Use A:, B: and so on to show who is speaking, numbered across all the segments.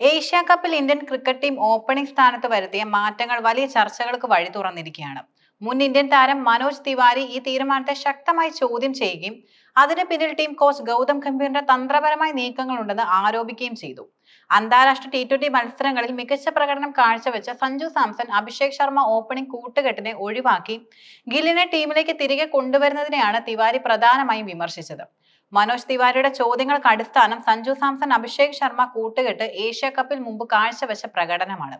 A: Asia കപ്പിൽ Indian cricket team opening സ്ഥാനത്ത് വരുത്തിയ മാറ്റങ്ങൾ വലിയ ചർച്ചകൾക്ക് വഴി തുറന്നിരിക്കുകയാണ്. മുൻ ഇന്ത്യൻ താരം മനോജ് തിവാരി ഈ തീരുമാനത്തെ ശക്തമായി ചോദ്യം ചെയ്യുകയും അതിന് പിന്നിൽ ടീം കോച്ച് ഗൗതം ഗംഭീറിന്റെ തന്ത്രപരമായ നീക്കങ്ങളുണ്ടെന്ന് ആരോപിക്കുകയും ചെയ്തു. അന്താരാഷ്ട്ര ടി ട്വന്റി മത്സരങ്ങളിൽ മികച്ച പ്രകടനം കാഴ്ചവെച്ച സഞ്ജു സാംസൺ അഭിഷേക് ശർമ്മ ഓപ്പണിംഗ് കൂട്ടുകെട്ടിനെ ഒഴിവാക്കി. ഗില്ലിനെ ടീമിലേക്ക് തിരികെ കൊണ്ടുവരുന്നതിനെയാണ് തിവാരി പ്രധാനമായും വിമർശിച്ചത്. മനോജ് തിവാരിയുടെ ചോദ്യങ്ങൾക്ക് അടിസ്ഥാനം സഞ്ജു സാംസൺ അഭിഷേക് ശർമ്മ കൂട്ടുകെട്ട് ഏഷ്യ കപ്പിൽ മുമ്പ് കാഴ്ചവെച്ച പ്രകടനമാണ്.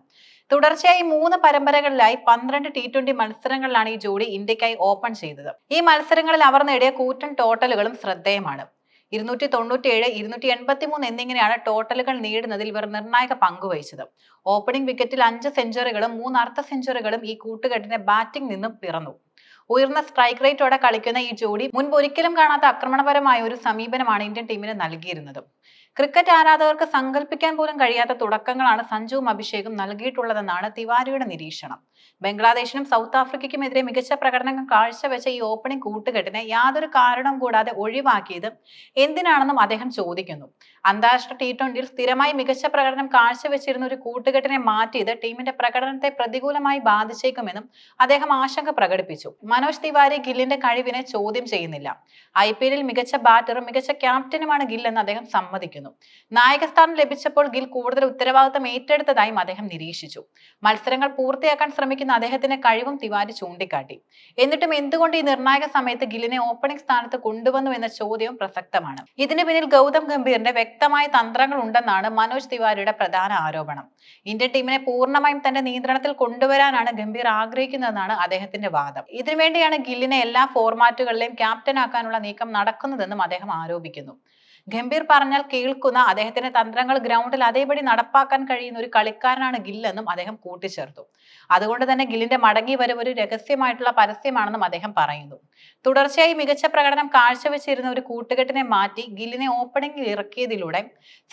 A: തുടർച്ചയായി മൂന്ന് പരമ്പരകളിലായി പന്ത്രണ്ട് ടി ട്വന്റി മത്സരങ്ങളിലാണ് ഈ ജോഡി ഇന്ത്യക്കായി ഓപ്പൺ ചെയ്തത്. ഈ മത്സരങ്ങളിൽ അവർ നേടിയ കൂറ്റൻ ടോട്ടലുകളും ശ്രദ്ധേയമാണ്. ഇരുന്നൂറ്റി തൊണ്ണൂറ്റിയേഴ് ഇരുന്നൂറ്റി എൺപത്തി മൂന്ന് എന്നിങ്ങനെയാണ് ടോട്ടലുകൾ നേടുന്നതിൽ ഇവർ നിർണായക പങ്കുവഹിച്ചത് ഓപ്പണിംഗ് വിക്കറ്റിൽ അഞ്ച് സെഞ്ചുറികളും മൂന്ന് അർദ്ധ സെഞ്ചുറികളും ഈ കൂട്ടുകെട്ടിന്റെ ബാറ്റിംഗ് നിന്നും പിറന്നു. ഉയർന്ന സ്ട്രൈക്ക് റേറ്റോടെ കളിക്കുന്ന ഈ ജോഡി മുൻപ് ഒരിക്കലും കാണാത്ത ആക്രമണപരമായ ഒരു സമീപനമാണ് ഇന്ത്യൻ ടീമിന് നൽകിയിരുന്നത്. ക്രിക്കറ്റ് ആരാധകർക്ക് സങ്കല്പിക്കാൻ പോലും കഴിയാത്ത തുടക്കങ്ങളാണ് സഞ്ജുവും അഭിഷേകും നൽകിയിട്ടുള്ളതെന്നാണ് തിവാരിയുടെ നിരീക്ഷണം. ബംഗ്ലാദേശിനും സൗത്ത് ആഫ്രിക്കയ്ക്കുമെതിരെ മികച്ച പ്രകടനം കാഴ്ചവെച്ച ഈ ഓപ്പണിംഗ് കൂട്ടുകെട്ടിനെ യാതൊരു കാരണം കൂടാതെ ഒഴിവാക്കിയത് എന്തിനാണെന്നും അദ്ദേഹം ചോദിക്കുന്നു. അന്താരാഷ്ട്ര ടി ട്വന്റിയിൽ സ്ഥിരമായി മികച്ച പ്രകടനം കാഴ്ചവെച്ചിരുന്ന ഒരു കൂട്ടുകെട്ടിനെ മാറ്റിയത് ടീമിന്റെ പ്രകടനത്തെ പ്രതികൂലമായി ബാധിച്ചേക്കുമെന്നും അദ്ദേഹം ആശങ്ക പ്രകടിപ്പിച്ചു. മനോജ് തിവാരി ഗില്ലിന്റെ കഴിവിനെ ചോദ്യം ചെയ്യുന്നില്ല. ഐ പി എല്ലിൽ മികച്ച ബാറ്ററും മികച്ച ക്യാപ്റ്റനുമാണ് ഗിൽ എന്ന് അദ്ദേഹം സമ്മതിക്കുന്നു. നായകസ്ഥാനം ലഭിച്ചപ്പോൾ ഗിൽ കൂടുതൽ ഉത്തരവാദിത്തം ഏറ്റെടുത്തതായും അദ്ദേഹം നിരീക്ഷിച്ചു. മത്സരങ്ങൾ പൂർത്തിയാക്കാൻ ശ്രമിക്കുന്ന അദ്ദേഹത്തിന്റെ കഴിവും തിവാരി ചൂണ്ടിക്കാട്ടി. എന്നിട്ടും എന്തുകൊണ്ട് ഈ നിർണായക സമയത്ത് ഗില്ലിനെ ഓപ്പണിംഗ് സ്ഥാനത്ത് കൊണ്ടുവന്നു എന്ന ചോദ്യവും പ്രസക്തമാണ്. ഇതിന് പിന്നിൽ ഗൗതം ഗംഭീറിന്റെ വ്യക്തമായ തന്ത്രങ്ങൾ ഉണ്ടെന്നാണ് മനോജ് തിവാരിയുടെ പ്രധാന ആരോപണം. ഇന്ത്യൻ ടീമിനെ പൂർണമായും തന്റെ നിയന്ത്രണത്തിൽ കൊണ്ടുവരാനാണ് ഗംഭീർ ആഗ്രഹിക്കുന്നതെന്നാണ് അദ്ദേഹത്തിന്റെ വാദം. ഇതിനുവേണ്ടിയാണ് ഗില്ലിനെ എല്ലാ ഫോർമാറ്റുകളിലെയും ക്യാപ്റ്റനാക്കാനുള്ള നീക്കം നടക്കുന്നതെന്നും അദ്ദേഹം ആരോപിക്കുന്നു. ഗംഭീർ പറഞ്ഞാൽ കേൾക്കുന്ന അദ്ദേഹത്തിന്റെ തന്ത്രങ്ങൾ ഗ്രൗണ്ടിൽ അതേപടി നടപ്പാക്കാൻ കഴിയുന്ന ഒരു കളിക്കാരനാണ് ഗില്ലെന്നും അദ്ദേഹം കൂട്ടിച്ചേർത്തു. അതുകൊണ്ട് തന്നെ ഗില്ലിന്റെ മടങ്ങി വരവ് ഒരു രഹസ്യമായിട്ടുള്ള പരസ്യമാണെന്നും അദ്ദേഹം പറയുന്നു. തുടർച്ചയായി മികച്ച പ്രകടനം കാഴ്ചവെച്ചിരുന്ന ഒരു കൂട്ടുകെട്ടിനെ മാറ്റി ഗില്ലിനെ ഓപ്പണിംഗിൽ ഇറക്കിയതിലൂടെ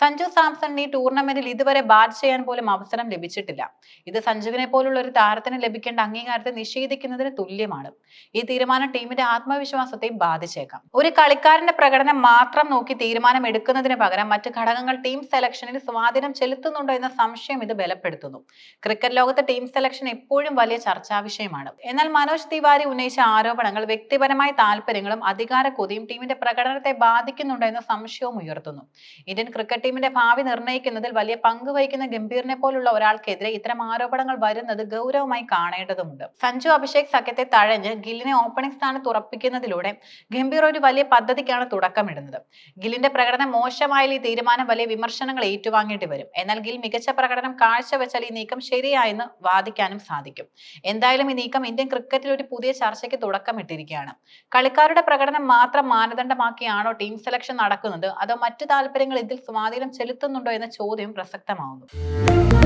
A: സഞ്ജു സാംസൺ ഈ ടൂർണമെന്റിൽ ഇതുവരെ ബാറ്റ് ചെയ്യാൻ പോലും അവസരം ലഭിച്ചിട്ടില്ല. ഇത് സഞ്ജുവിനെ പോലുള്ള ഒരു താരത്തിന് ലഭിക്കേണ്ട അംഗീകാരത്തെ നിഷേധിക്കുന്നതിന് തുല്യമാണ്. ഈ തീരുമാനം ടീമിന്റെ ആത്മവിശ്വാസത്തെയും ബാധിച്ചേക്കാം. ഒരു കളിക്കാരന്റെ പ്രകടനം മാത്രം നോക്കി തീരുമാനം എടുക്കുന്നതിന് പകരം മറ്റ് ഘടകങ്ങൾ ടീം സെലക്ഷനിൽ സ്വാധീനം ചെലുത്തുന്നുണ്ടോ എന്ന സംശയം ഇത് ബലപ്പെടുത്തുന്നു. ക്രിക്കറ്റ് ലോകത്ത് ടീം സെലക്ഷൻ എപ്പോഴും വലിയ ചർച്ചാ വിഷയമാണ്. എന്നാൽ മനോജ് തിവാരി ഉന്നയിച്ച ആരോപണങ്ങൾ വ്യക്തിപരമായ താല്പര്യങ്ങളും അധികാര കൊതിയും ടീമിന്റെ പ്രകടനത്തെ ബാധിക്കുന്നുണ്ടോ എന്ന സംശയവും ഉയർത്തുന്നു. ഇന്ത്യൻ ക്രിക്കറ്റ് ടീമിന്റെ ഭാവി നിർണയിക്കുന്നതിൽ വലിയ പങ്ക് വഹിക്കുന്ന ഗംഭീറിനെ പോലുള്ള ഒരാൾക്കെതിരെ ഇത്തരം ആരോപണങ്ങൾ വരുന്നത് ഗൗരവമായി കാണേണ്ടതുണ്ട് സഞ്ജു അഭിഷേക് സഖ്യത്തെ തഴഞ്ഞ് ഗില്ലിനെ ഓപ്പണിംഗ് സ്ഥാനത്ത് ഉറപ്പിക്കുന്നതിലൂടെ ഗംഭീർ ഒരു വലിയ പദ്ധതിക്കാണ് തുടക്കമിടുന്നത്. ഗില്ലിന്റെ പ്രകടനം മോശമായാൽ ഈ തീരുമാനം വലിയ വിമർശനങ്ങൾ ഏറ്റുവാങ്ങേണ്ടി വരും. എന്നാൽ ഗിൽ മികച്ച പ്രകടനം കാഴ്ചവെച്ചാൽ ഈ നീക്കം ശരിയായെന്ന് വാദിക്കാനും സാധിക്കും. എന്തായാലും ഈ നീക്കം ഇന്ത്യൻ ക്രിക്കറ്റിൽ ഒരു പുതിയ ചർച്ചയ്ക്ക് തുടക്കമിട്ടിരിക്കുകയാണ്. കളിക്കാരുടെ പ്രകടനം മാത്രം മാനദണ്ഡമാക്കിയാണോ ടീം സെലക്ഷൻ നടക്കുന്നത്? അതോ മറ്റു താല്പര്യങ്ങൾ ഇതിൽ സ്വാധീനം ചെലുത്തുന്നുണ്ടോ എന്ന ചോദ്യം പ്രസക്തമാവുന്നു.